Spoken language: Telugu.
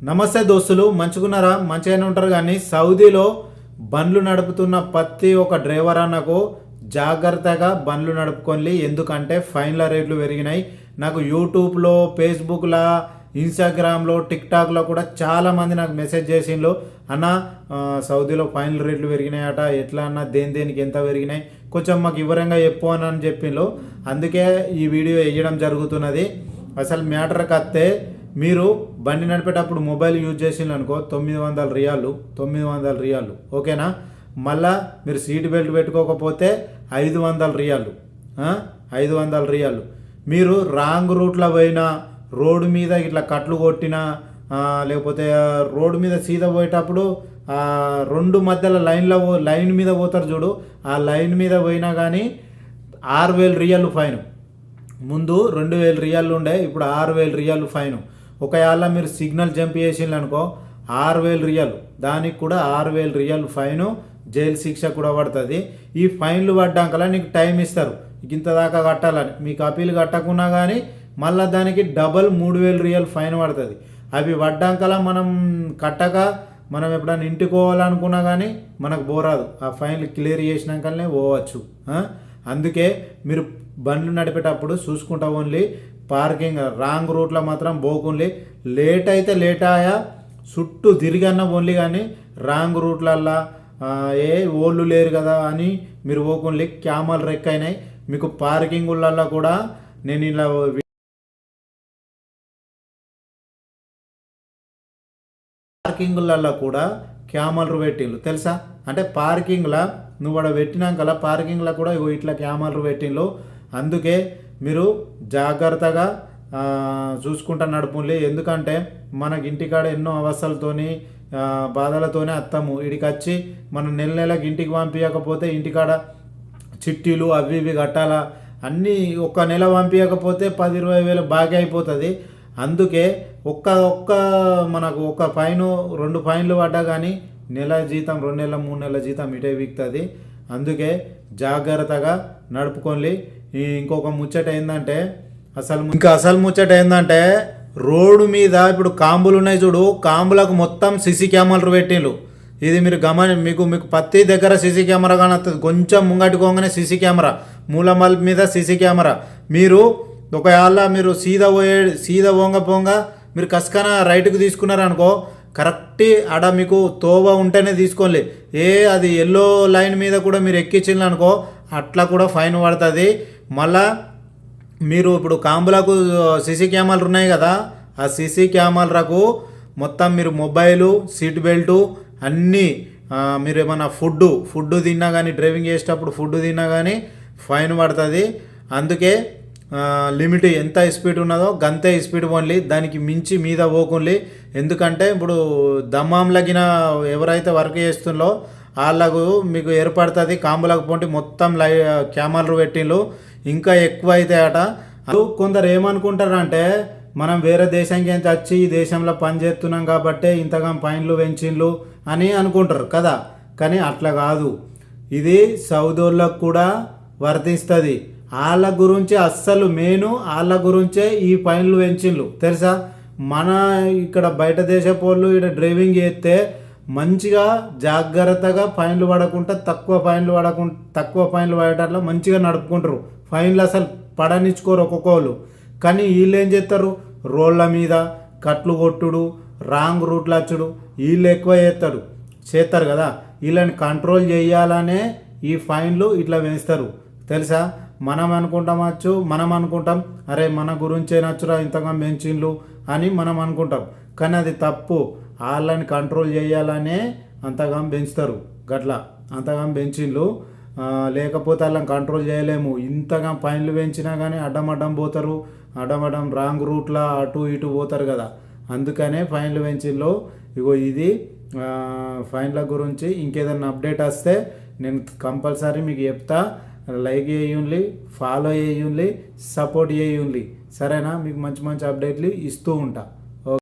నమస్తే దోస్తులు మంచుకున్నారా? మంచిగానే ఉంటారు కానీ సౌదీలో బండ్లు నడుపుతున్న ప్రతి ఒక్క డ్రైవర్ అన్నకు జాగ్రత్తగా బండ్లు నడుపుకోండి. ఎందుకంటే ఫైన్ల రేట్లు పెరిగినాయి. నాకు యూట్యూబ్లో ఫేస్బుక్లో ఇన్స్టాగ్రామ్లో టిక్టాక్లో కూడా చాలామంది నాకు మెసేజ్ చేసిండ్రు. అన్న సౌదీలో ఫైనల్ రేట్లు పెరిగినాయట. ఎట్లా అన్న? దేని దేనికి ఎంత పెరిగినాయి? కొంచెం మాకు వివరంగా చెప్పు అని అని చెప్పిండ్రు. అందుకే ఈ వీడియో వేయడం జరుగుతున్నది. అసలు మ్యాటర్కి వస్తే మీరు బండి నడిపేటప్పుడు మొబైల్ యూజ్ చేసిండ్రు అనుకో తొమ్మిది వందల రియాలు తొమ్మిది వందల రియాలు. ఓకేనా? మళ్ళా మీరు సీట్ బెల్ట్ పెట్టుకోకపోతే ఐదు వందల రియాలు. ఐదు వందల రియాలు. మీరు రాంగ్ రూట్లో పోయినా రోడ్డు మీద ఇట్లా కట్లు కొట్టినా లేకపోతే రోడ్డు మీద సీదా పోయేటప్పుడు రెండు మధ్యలో లైన్లో పో- లైన్ మీద పోతారు చూడు. ఆ లైన్ మీద పోయినా కానీ ఆరు వేలు రియల్ ఫైన్. ముందు రెండు వేలు రియాలు ఉండే ఇప్పుడు ఆరు వేలు రియల్ ఫైన్. ఒకవేళ మీరు సిగ్నల్ జంప్ చేసిండ్రు అనుకో ఆరు వేలు రియల్. దానికి కూడా ఆరు వేలు రియల్ ఫైన్ జైలు శిక్ష కూడా పడుతుంది. ఈ ఫైన్లు పడ్డాకలా నీకు టైం ఇస్తారు. ఇంత దాకా కట్టాలని. మీకు అప్పీలు కట్టకున్నా కానీ మళ్ళీ దానికి డబల్ మూడు వేలు రియల్ ఫైన్ పడుతుంది. అవి పడ్డాకలా మనం కట్టక మనం ఎప్పుడైనా ఇంటికి పోవాలనుకున్నా కానీ మనకు బోరాదు. ఆ ఫైన్లు క్లియర్ చేసినాకనే పోవచ్చు. అందుకే మీరు బండ్లు నడిపేటప్పుడు చూసుకుంటా ఓన్లీ పార్కింగ్ రాంగ్ రూట్లో మాత్రం పోకుండా లేట్ అయితే లేట్ ఆయా. చుట్టూ తిరిగన్న ఓన్లీ కానీ రాంగ్ రూట్లల్లా ఏ ఓళ్ళు లేరు కదా అని మీరు పోకుండా క్యామల్ రెక్కైనాయి మీకు పార్కింగులల్లో కూడా నేను ఇలా పార్కింగ్లలో కూడా క్యామర్లు పెట్టిండ్రు తెలుసా? అంటే పార్కింగ్లో నువ్వు అక్కడ పెట్టినాకలా పార్కింగ్లో కూడా ఇగో ఇట్లా క్యామర్లు పెట్టిండ్రు అందుకే మీరు జాగ్రత్తగా చూసుకుంటా నడుపుండి ఎందుకంటే మనకి ఇంటికాడ ఎన్నో అవస్థలతోని బాధలతోనే అత్తము. ఇడికి వచ్చి మనం నెల నెలకి ఇంటికి పంపించకపోతే ఇంటికాడ చిట్టీలు అవి ఇవి కట్టాలా? అన్నీ ఒక్క నెల పంపించకపోతే పది ఇరవై వేలు బాగా అయిపోతుంది. అందుకే ఒక్క ఒక్క మనకు ఒక ఫైన్ రెండు ఫైన్లు పడ్డా కానీ నెల జీతం రెండు నెలల మూడు నెలల జీతం ఇటే వీక్తుంది. అందుకే జాగ్రత్తగా నడుపుకోండి. ఇంకొక ముచ్చట ఏంటంటే అసలు ఇంకా అసలు ముచ్చట ఏంటంటే రోడ్డు మీద ఇప్పుడు కాంబులు ఉన్నాయి చూడు కాంబులకు మొత్తం సీసీ కెమెరాలు పెట్టిండ్రు. ఇది మీరు గమని మీకు మీకు ప్రతి దగ్గర సీసీ కెమెరా కానొస్తుంది కొంచెం ముంగట్టుకోగానే సీసీ కెమెరా మూలమల్ మీద సీసీ కెమెరా. మీరు ఒకవేళ మీరు సీదా పోయే సీదా పోంగ పోంగ మీరు కసకన రైట్కి తీసుకున్నారనుకో కరెక్ట్ ఆడ మీకు తోవ ఉంటేనే తీసుకోలే ఏ అది ఎల్లో లైన్ మీద కూడా మీరు ఎక్కించిండ్రు అనుకో అట్లా కూడా ఫైన్ పడుతుంది. మళ్ళా మీరు ఇప్పుడు కాంబులకు సీసీ కెమెరాలు ఉన్నాయి కదా ఆ సీసీ కెమెరాలకు మొత్తం మీరు మొబైలు సీట్ బెల్టు అన్నీ మీరు ఏమైనా ఫుడ్ ఫుడ్ తిన్నా కానీ డ్రైవింగ్ చేసేటప్పుడు ఫుడ్ తిన్నా కానీ ఫైన్ పడుతుంది. అందుకే లిమిట్ ఎంత స్పీడ్ ఉన్నదో గంతే స్పీడ్ ఓన్లీ దానికి మించి మీద పోకుండి. ఎందుకంటే ఇప్పుడు దమ్మాం లగిన ఎవరైతే వర్క్ చేస్తుందో వాళ్ళకు మీకు ఏర్పడుతుంది కాంబులకు పోటీ మొత్తం లై కెమెరాలు పెట్టిండ్రు ఇంకా ఎక్కువ అయితే అట కొందరు ఏమనుకుంటారంటే మనం వేరే దేశానికి నుంచి వచ్చి ఈ దేశంలో పని చేస్తున్నాం కాబట్టి ఇంతగా పైన్లు పెంచిండ్లు అని అనుకుంటారు కదా. కానీ అట్లా కాదు. ఇది సౌదోళ్ళకు కూడా వర్తిస్తుంది. వాళ్ళ గురించి అస్సలు మెయిన్ వాళ్ళ గురించే ఈ పైన్లు పెంచిండ్లు. తెలుసా? మన ఇక్కడ బయట దేశ పోళ్ళు ఇక్కడ డ్రైవింగ్ చేస్తే మంచిగా జాగ్రత్తగా ఫైన్లు పడకుండా తక్కువ ఫైన్లు పడకుండా తక్కువ ఫైన్లు పడేటట్లు మంచిగా నడుపుకుంటారు. ఫైన్లు అసలు పడనిచ్చుకోరు ఒక్కొక్కరు కానీ వీళ్ళు ఏం చేస్తారు? రోళ్ళ మీద కట్లు కొట్టుడు రాంగ్ రూట్లు వచ్చుడు వీళ్ళు ఎక్కువ చేస్తాడు చేస్తారు కదా? వీళ్ళని కంట్రోల్ చేయాలనే ఈ ఫైన్లు ఇట్లా వేస్తారు తెలుసా? మనం అనుకుంటామచ్చు మనం అనుకుంటాం అరే మన గురించే నచ్చురా ఇంతగా మెంచిండ్లు అని మనం అనుకుంటాం. కానీ అది తప్పు. వాళ్ళని కంట్రోల్ చేయాలనే అంతగా పెంచుతారు గట్ల. అంతగా పెంచిండ్లు లేకపోతే వాళ్ళని కంట్రోల్ చేయలేము. ఇంతగా పైన్లు పెంచినా కానీ అడ్డం అడ్డం పోతారు. అడ్డం అడ్డం రాంగ్ రూట్లో అటు ఇటు పోతారు కదా. అందుకనే ఫైన్లు పెంచిల్లో ఇగో ఇది ఫైన్ల గురించి ఇంకేదైనా అప్డేట్ వస్తే నేను కంపల్సరీ మీకు చెప్తా. లైక్ చేయండి ఫాలో చేయండి సపోర్ట్ చేయండి. సరేనా? మీకు మంచి మంచి అప్డేట్లు ఇస్తూ ఉంటా.